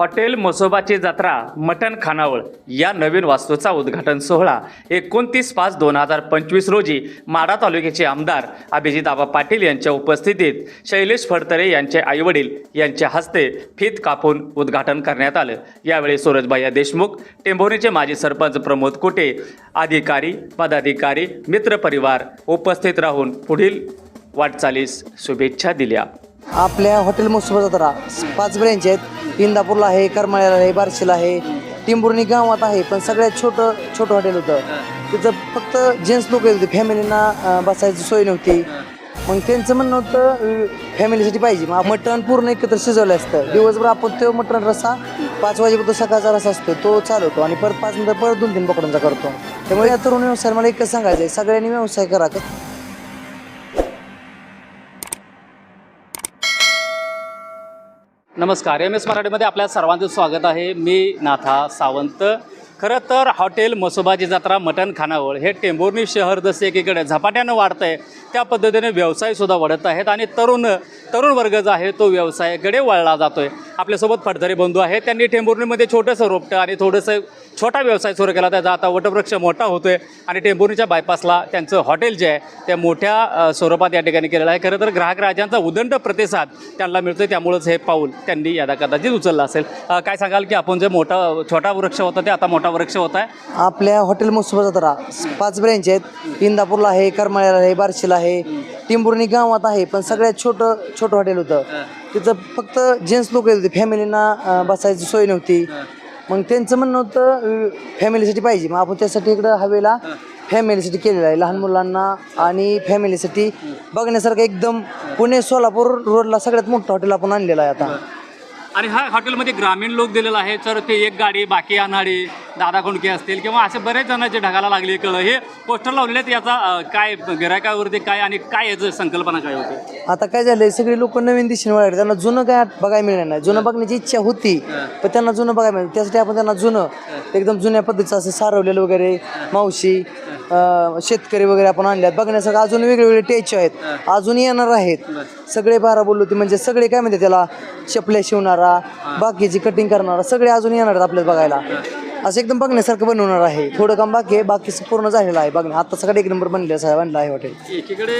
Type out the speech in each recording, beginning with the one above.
Hotel मसोबाची जत्रा मटण खानावळ या नवीन वास्तूचा उद्घाटन सोहळा एकोणतीस पाच दोन हजार पंचवीस रोजी माडा तालुक्याचे आमदार अभिजित आबा पाटील यांच्या उपस्थितीत शैलेश फडतरे यांचे आईवडील यांच्या हस्ते फीत कापून उद्घाटन करण्यात आलं. यावेळी सूरजबाई देशमुख टेंभोरीचे माजी सरपंच प्रमोद कुटे अधिकारी पदाधिकारी मित्रपरिवार उपस्थित राहून पुढील वाटचालीस शुभेच्छा दिल्या. आपल्या हॉटेल मसोबा जत्रा पाच ब्रँच आहेत. इंदापूरला आहे करमाळ्याला आहे बार्शीला आहे टिंबुर्णी गावात आहे पण सगळ्यात छोटं छोटं हॉटेल होतं. तिथं फक्त जेंट्स लोक येत होते फॅमिलीना बसायची सोय नव्हती. मग त्यांचं म्हणणं होतं फॅमिलीसाठी पाहिजे. मग मटण पूर्ण एकत्र शिजवलं असतं. दिवसभर आपण तो मटण रस्सा पाच वाजेपर्यंत सकाळचा रस्सा असतो तो चालवतो आणि परत पाच नंतर परत दोन तीन पकडूनचा करतो. त्यामुळे या तरुण व्यवसाय मला एकच सांगायचं आहे सगळ्यांनी व्यवसाय करा. नमस्कार. एम एस मराठीमध्ये आपल्या सर्वांचं स्वागत आहे. मी नाथा सावंत. खरं तर हॉटेल मसोबाची जत्रा मटण खानावळ हे टेंभुर्णी शहर जसे एकीकडे झपाट्यानं वाढतं आहे त्या पद्धतीने व्यवसायसुद्धा वाढत आहेत आणि तरुण तरुण वर्ग जो आहे तो व्यवसायाकडे वळला जातो आहे आपल्यासोबत फडतरे बंधू आहेत. त्यांनी टेंभुर्णीमध्ये छोटंसं रोपटं आणि थोडंसं छोटा व्यवसाय सुरू केला. त्याचा आता वटवृक्ष मोठा होतो आहे आणि टेंभुर्णीच्या बायपासला त्यांचं हॉटेल जे आहे ते मोठ्या स्वरूपात या ठिकाणी केलेलं आहे. खरं तर ग्राहक राजांचा उदंड प्रतिसाद त्यांना मिळतो त्यामुळंच हे पाऊल त्यांनी यदा कदाचित उचललं असेल. काय सांगाल की आपण जे मोठा छोटा वृक्ष होता ते आता मोठा वृक्ष होत आहे? आपल्या हॉटेल मुसबा जत्रा पाच ब्रँच आहेत. इंदापूरला आहे करमाळ्याला आहे बार्शीला आहे टिंबुर्णी गावात आहे. पण सगळ्यात छोटं छोटं हॉटेल होतं. तिथं फक्त जेंट्स लोक येत होते. म्हणजे फॅमिलीना बसायची सोय नव्हती. मग त्यांचं म्हणणं होतं फॅमिलीसाठी पाहिजे. मग आपण त्यासाठी इकडं हवेला फॅमिलीसाठी केलेलं आहे. लहान मुलांना आणि फॅमिलीसाठी बघण्यासारखं एकदम पुणे सोलापूर रोडला सगळ्यात मोठं हॉटेल आपण आणलेलं आहे आता. आणि हा हॉटेलमध्ये ग्रामीण लोक दिलेला आहे तर ते एक गाडी बाकी आणणारी दादा कोंडके असतील किंवा असे बरेच जणांचे ढगाला लागले कळलं हे पोस्टर लावलेले आहेत याचा काय गिरायकावरती काय आणि काय याचं संकल्पना काय होती? आता काय झालंय सगळे लोक नवीन दिशेने वळाले त्यांना जुनं काय बघायला मिळणार नाही. जुनं बघण्याची इच्छा होती पण त्यांना जुनं बघायला मिळालं. त्यासाठी आपण त्यांना जुनं एकदम जुन्या पद्धतीचं असं सारवलेलं वगैरे मावशी शेतकरी वगैरे आपण आणल्यात. बघण्यासारखं अजून वेगवेगळे टेच आहेत. अजून येणार आहेत. सगळे बारा बोललो होते म्हणजे सगळे काय म्हणते त्याला चपल्या शिवणारा बाकीची कटिंग करणारा सगळे अजून येणार आहेत आपल्याला बघायला. असं एकदम बघण्यासारखं बनवणार आहे. थोडं काम बाकी आहे बाकीचं पूर्ण झालेलं आहे. बघण्या आता सगळं एक नंबर बनलेलं बनलं आहे हॉटेल. एकीकडे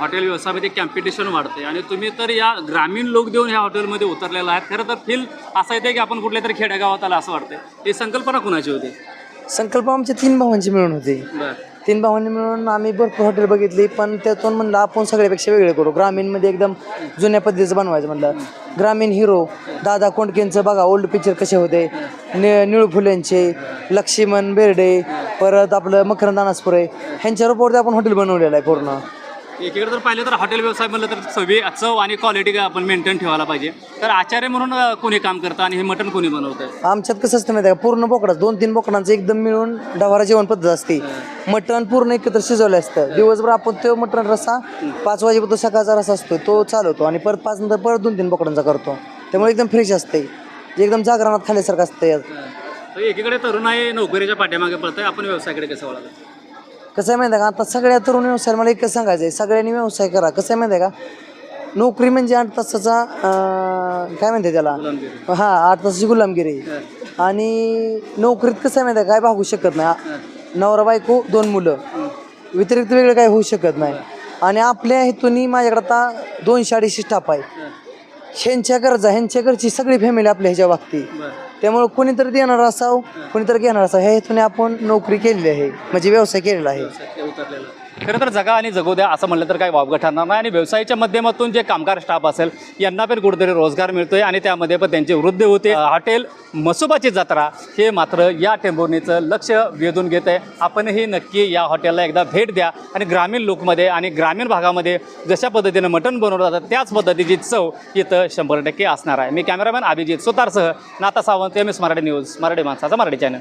हॉटेल व्यवसायामध्ये कॅम्पिटिशन वाढते आणि तुम्ही तर या ग्रामीण लोक देऊन ह्या हॉटेलमध्ये उतरलेला आहात. खरं तर फील असं येते की आपण कुठल्या तरी खेडेगावात आला असं वाटतंय. ही संकल्पना कुणाची होती? संकल्प आमच्या तीन भावांची मिळून होती. बरं. तीन भावांनी मिळून आम्ही भरपूर हॉटेल बघितली पण त्यातून म्हणलं आपण सगळ्यापेक्षा वेगळे करू. ग्रामीणमध्ये एकदम जुन्या पद्धतीचं बनवायचं म्हणलं. ग्रामीण हिरो दादा कोंडकेंचं बघा ओल्ड पिक्चर कसे होते. नि निळू फुलेंचे लक्ष्मण बेर्डे परत आपलं मकरंद अनासपुरे. ह्यांच्या रूपावरती आपण हॉटेल बनवलेलं आहे पूर्ण. एकीकडे जर पाहिलं तर हॉटेल व्यवसाय म्हणलं तर चवी चव आणि क्वालिटी आपण मेंटेन ठेवायला पाहिजे. तर आचार्य म्हणून कोणी काम करतं आणि हे मटण कोणी बनवतं? आमच्यात कसं असतं माहिती आहे का? पूर्ण बोकडाच दोन तीन बोकडांचं एकदम मिळून डवारा जेवण पद्धत असते. मटण पूर्ण एकत्र शिजवलं असतं. दिवसभर आपण तो मटण रस्सा पाच वाजेपर्यंत सकाळचा रस्सा असतो तो चालवतो आणि परत पाच नंतर परत दोन तीन बोकडांचा करतो. त्यामुळे एकदम फ्रेश असते. एकदम जागरणात खाल्ल्यासारखं असतं. एकीकडे तरुण आहे नोकरीच्या पाठीमागे पडतंय आपण व्यवसायाकडे कसं वळालं? कसं आहे माहिती आहे का? आता सगळ्या तरुण व्यवसाय मला एकच सांगायचं आहे. सगळ्यांनी व्यवसाय करा. कसं आहे माहिती आहे का? नोकरी म्हणजे आठ तासाचा अं, काय म्हणते त्याला? हां आठ तासाची गुलामगिरी. आणि नोकरीत कसं आहे माहिती आहे काय भागू शकत नाही. नवरा बायको दोन मुलं. व्यतिरिक्त वेगळं काही होऊ शकत नाही. आणि आपल्या हेतून माझ्याकडे आता दोनशे अडीचशे स्टाफ आहे. ह्यांच्या गरजा ह्यांच्या घरची सगळी फॅमिली आपल्या ह्याच्या वागते त्यामुळे कोणीतरी देणार असावं कोणीतरी घेणार असावं. ह्या हेतूने आपण नोकरी केलेली आहे म्हणजे व्यवसाय केलेला आहे. उतरलेलं. खरं तर जगा आणि जगू द्या असं म्हणलं तर काही वावगं ठरणार नाही. आणि व्यवसायाच्या माध्यमातून जे कामगार स्टाफ असेल यांना पण कुठेतरी रोजगार मिळतोय आणि त्यामध्ये पण त्यांची वृद्धी होते. हॉटेल मसुबाची जत्रा हे मात्र या टेंभुर्णीचं लक्ष वेधून घेत आहे आपणही नक्की या हॉटेलला एकदा भेट द्या. आणि ग्रामीण लोकमध्ये आणि ग्रामीण भागामध्ये जशा पद्धतीनं मटण बनवलं जातं त्याच पद्धतीची चव इथं शंभर टक्के असणार आहे. मी कॅमेरामॅन अभिजित सुतारसह नाता Sawant M S Marathi news Marathi माणसाचा मराठी चॅनल.